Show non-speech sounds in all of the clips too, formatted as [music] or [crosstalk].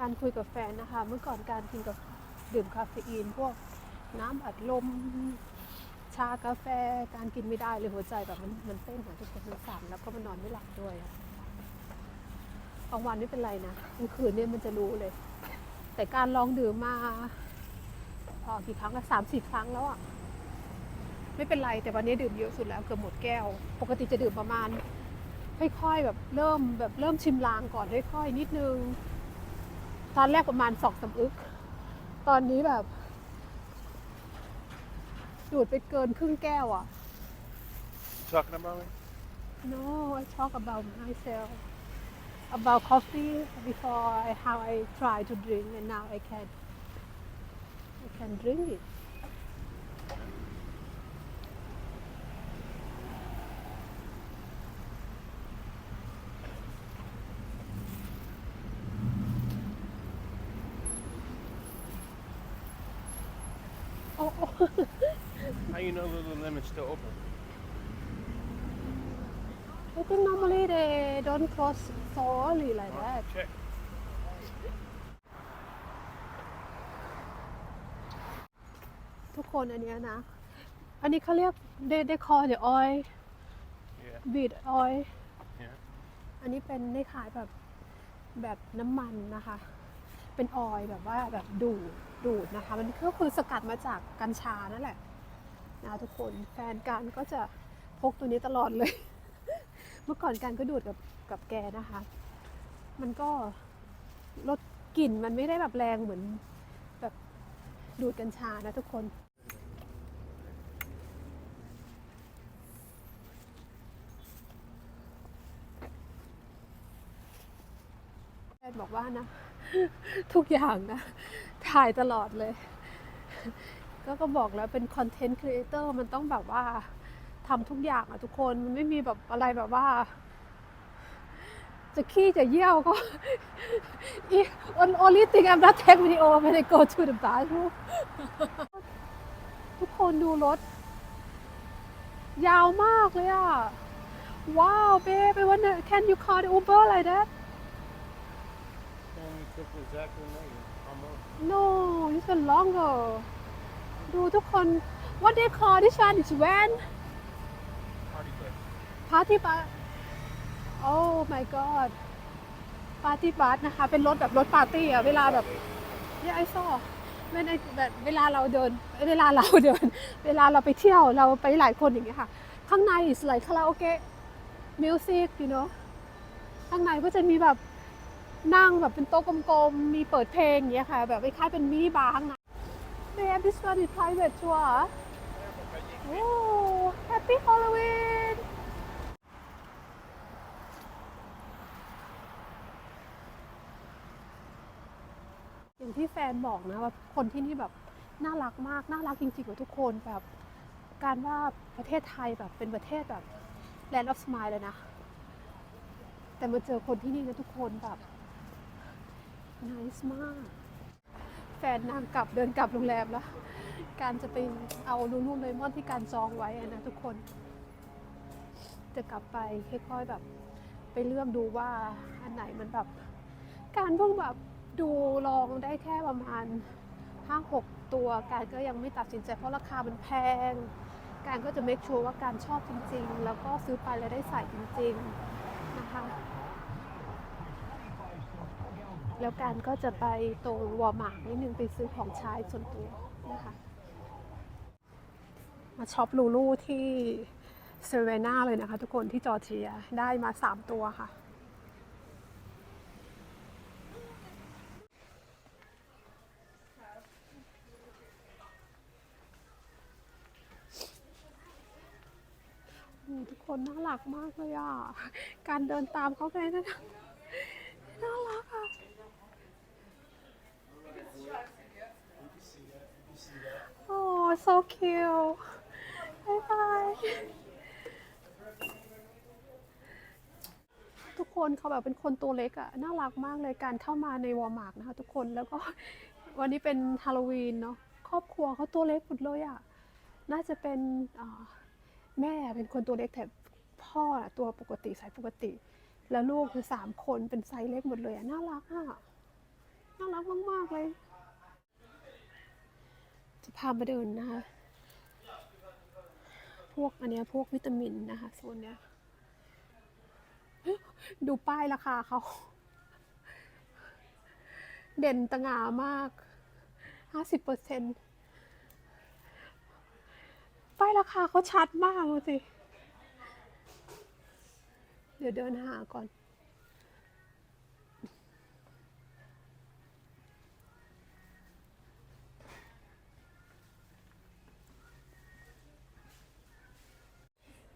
การคุยกับแฟนนะคะ เมื่อก่อนการกินกับดื่มคาเฟอีน พวกน้ำอัดลม ชากาแฟการกินไม่ได้เลยหัวใจแบบมันมันเต้นของทุกคนมันสั่นแล้วก็มันนอนไม่หลับด้วยกลางวันไม่เป็นไรนะกลางคืนเนี่ยมันจะรู้เลย แต่การลองดื่มมาพอกี่ครั้งละสามสี่ครั้งแล้วอะไม่เป็นไรแต่วันนี้ดื่มเยอะสุดแล้วเกือบหมดแก้ว ปกติจะดื่มประมาณ ค่อยๆแบบเริ่มแบบเริ่มชิมลางก่อนค่อยๆนิดนึง ตอนแรกประมาณสองสามอึก ตอนนี้แบบ ดูดไปเกินครึ่งแก้วอะ Talking about me? No I talk about myself about coffee before I, how I try to drink and now I can I can drink it oh, oh. How you know Lululemon's still open? I think normally they don't close so early like that. Check. ทุกคนอันเนี้ยนะ อันนี้เขาเรียก they they call the oil Yeah. beet oil Yeah. อันนี้เป็นได้ขายแบบแบบน้ำมันนะคะ เป็นออยล์แบบว่าแบบดูดดูดนะคะ มันก็คือสกัดมาจากกัญชานั่นแหละ นะทุกคนแฟนกันก็จะพกตัวนี้ตลอดเลย เมื่อก่อนกันก็ดูดกับกับแกนะคะ มันก็ลดกลิ่นมันไม่ได้แบบแรงเหมือนแบบดูดกัญชานะทุกคนแฟนบอกว่านะ ทุกอย่างนะ ถ่ายตลอดเลย ก็ก็บอกแล้วเป็นคอนเทนต์ครีเอเตอร์มันต้องแบบว่าทำทุกอย่างอะทุกคนมันไม่มีแบบอะไรแบบว่า จะขี้จะเยี่ยวก็ only thing I'm not take video when I go to the bathroom ทุกคนดูรถ ยาวมากเลยอะว้าว babe I wonder can you call the Uber like that Only took exactly a minute. Almost. No this one longer ดูทุกคน what they call this one is van Party bus. party bus oh my god party bus นะคะ เป็นรถแบบรถปาร์ตี้อะเวลาแบบเนี่ยไอซอเวลาแบบเวลาเราเดิน เวลาเราเดิน เวลาเราไปเที่ยวเราไปหลายคนอย่างเงี้ยค่ะ ข้างใน is like คาราโอเกะ music you know ข้างในก็จะมีแบบนั่งแบบเป็นโต๊ะกลมๆ มีเปิดเพลงอย่างเงี้ยค่ะ แบบคล้ายๆเป็นมินิบาร์ข้างใน They have this one is private tour. Oh, happy Halloween! อย่างที่แฟนบอกนะว่าคนที่นี่แบบน่ารักมากน่ารักจริงๆกับทุกคนแบบการว่าประเทศไทยแบบเป็นประเทศแบบ land of smile เลยนะ แต่มาเจอคนที่นี่นะทุกคนแบบ nice มาก แฟนนางกลับเดินกลับโรงแรมแล้ว การจะไปเอาลูลูเลมอนที่การจองไว้นะทุกคน จะกลับไปค่อยๆแบบ ไปเลือกดูว่าอันไหนมันแบบ การเพิ่งแบบดูลองได้แค่ประมาณห้าหกตัวการก็ยังไม่ตัดสินใจเพราะราคามันแพง การก็จะเมคชัวร์ว่าการชอบจริงๆ แล้วก็ซื้อไปแล้วได้ใส่จริง ๆ นะคะ แล้วการก็จะไปตรงวอลมาร์ทนิดนึงไปซื้อของใช้ส่วนตัวนะคะ มาช็อปลูลูที่เซเวน่าเลยนะคะทุกคนที่จอร์เจียได้มา 3 ตัวค่ะ ทุกคนน่ารักมากเลยอะ การเดินตามเขาไปนั่นน่ะน่ารักอะ โอ้ so cute บายบายทุกคนเขาแบบเป็นคนตัวเล็กอะน่ารักมากเลยการเข้ามาในวอลมาร์ทนะคะทุกคนแล้วก็วันนี้เป็นฮาโลวีนเนาะครอบครัวเขาตัวเล็กหมดเลยอะน่าจะเป็นแม่เป็นคนตัวเล็กแต่พ่ออะตัวปกติไซส์ปกติ แล้วลูกคือสามคนเป็นไซส์เล็กหมดเลยอะน่ารักอะรักมากๆเลย จะพามาเดินนะคะ พวกอันเนี้ยพวกวิตามินนะคะโซนเนี้ย ดูป้ายราคาเขา เด่นตะงามากห้าสิบเปอร์เซ็นต์ป้ายราคาเขาชัดมากเลยสิ เดี๋ยวเดินหาก่อน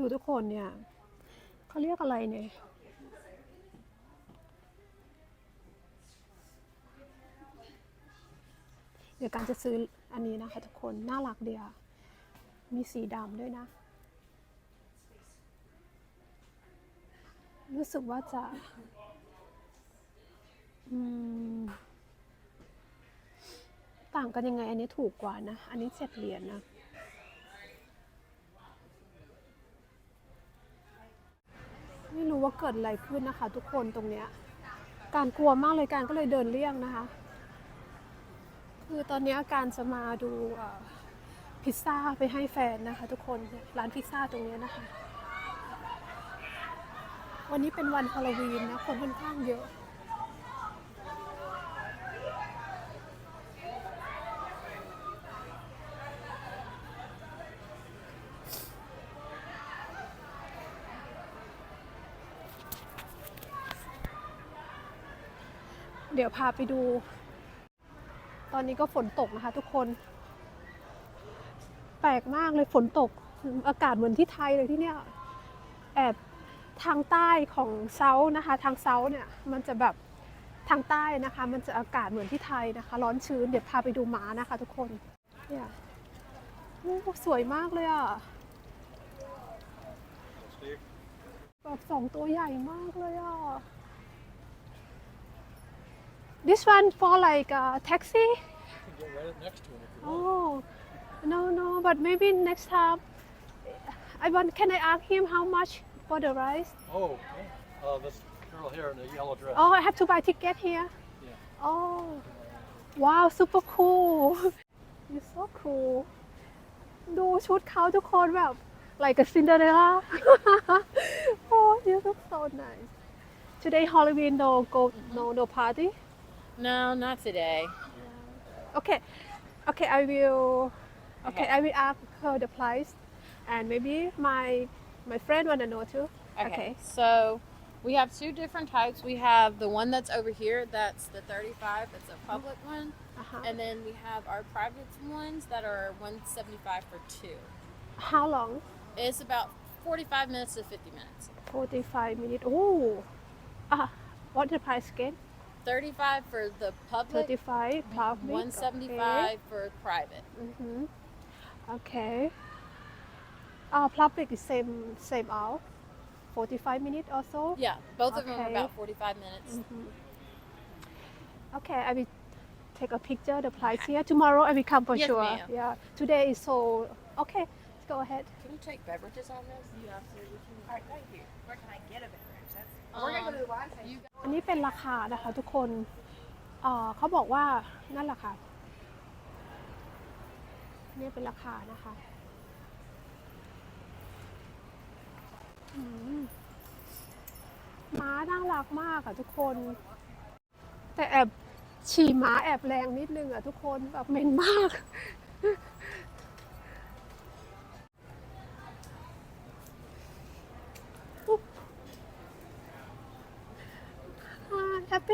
ดูทุกคนเนี่ยเขาเรียกอะไรเนี่ยเดี๋ยวการจะซื้ออันนี้นะคะทุกคนน่ารักเดียวมีสีดำด้วยนะ รู้สึกว่าจะต่างกันยังไงอันนี้ถูกกว่านะ อันนี้เจ็ดเหรียญนะ รู้ว่าเกิดอะไรขึ้นนะคะ ทุกคนตรงเนี้ยการกลัวมากเลยการก็เลยเดินเลี่ยงนะคะ คือตอนนี้การจะมาดูพิซซ่าไปให้แฟนนะคะ ทุกคนร้านพิซซ่าตรงนี้นะคะ วันนี้เป็นวันฮาโลวีนนะคนค่อนข้างเยอะ ดี๋ยวพาไปดู ตอนนี้ก็ฝนตกนะคะ ทุกคน แปลกมากเลยฝนตก อากาศเหมือนที่ไทยเลยที่เนี่ย แอบทางใต้ของเซาท์นะคะ ทางเซาท์เนี่ยมันจะแบบทางใต้นะคะ มันจะอากาศเหมือนที่ไทยนะคะ ร้อนชื้น เดี๋ยวพาไปดูม้านะคะ ทุกคน เนี่ยโอ้สวยมากเลยอะแบบสองตัวใหญ่มากเลยอะ This one for like a taxi You can get right up next to him if you want. Oh no no but maybe next time I want can I ask him how much for the rice Oh, yeah. Uh, this girl here in the yellow dress. Oh I have to buy ticket here Yeah. Oh wow super cool [laughs] You're so cool ดูชุดเขาทุกคนแบบ like a Cinderella [laughs] Oh you look so nice Today Halloween no go no no party No, not today. Okay, okay, I will. Okay, Okay. I will ask her the price, and maybe my my friend wanna know too. Okay. So we have two different types. We have the one that's over here. That's the 35. That's a public one. Uh-huh. And then we have our private ones that are 175 for two. How long? It's about 45 minutes to 50 minutes. Forty-five minutes. Oh, ah, what the price again? 35 for the public. Thirty-five. Public. 175 for private. Okay. Mm-hmm. Okay. Uh, public is same same hour. Forty-five minutes or so. Yeah, both of them are about 45 minutes. Mhm. Okay, I will take a picture. The price here. Tomorrow I will come for Yes, sure. ma'am. Yeah. Today is so. Okay, let's go ahead. Can you take beverages on this? You absolutely can. All right, thank you Where can I get a beverage? That's, Um, we're gonna go to the wine you เป็นราคานะคะทุกคนเเขาบอกว่านั่นแหละค่ะเนี่ยเป็นราคานะคะมม้าน่ารักมากอะทุกคน แต่แอบฉี่ม้าแอบแรงนิดนึงอะทุกคนแบบเหม็นมาก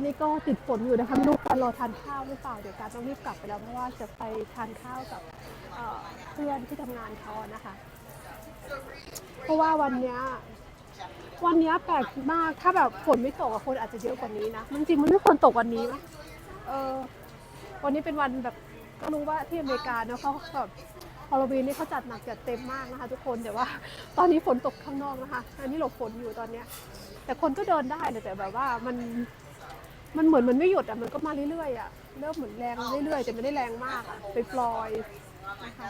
อนนี้ก็ติดฝนอยู่นะคะไม่รู้การรอทานข้าวหรือเปล่าเดี๋ยวการต้องรีบกลับไปแล้วเพราะว่าจะไปทานข้าวกับเเพื่อนที่ทำงานเขานะคะ เพราะว่าวันนี้วันนี้แปลกมากถ้าแบบฝนไม่ตกคนอาจจะเยอะกว่านี้นะจริงมันไม่ควรตกวันนี้นะเออวันนี้เป็นวันแบบก็รู้ว่าที่อเมริกาเนาะเขาแบบฮอลลวีนนี่เขาจัดหนักจัดเต็มมากนะคะ ทุกคนแต่ว่า ตอนนี้ฝนตกข้างนอกนะคะ อันนี้หลบฝนอยู่ตอนเนี้ยแต่คนก็เดินได้แต่แบบว่ามัน มันเหมือนมันไม่หยุดอะ มันก็มาเรื่อยๆอะ เริ่มเหมือนแรงเรื่อยๆ แต่ไม่ได้แรงมากอะไปปลอยนะคะ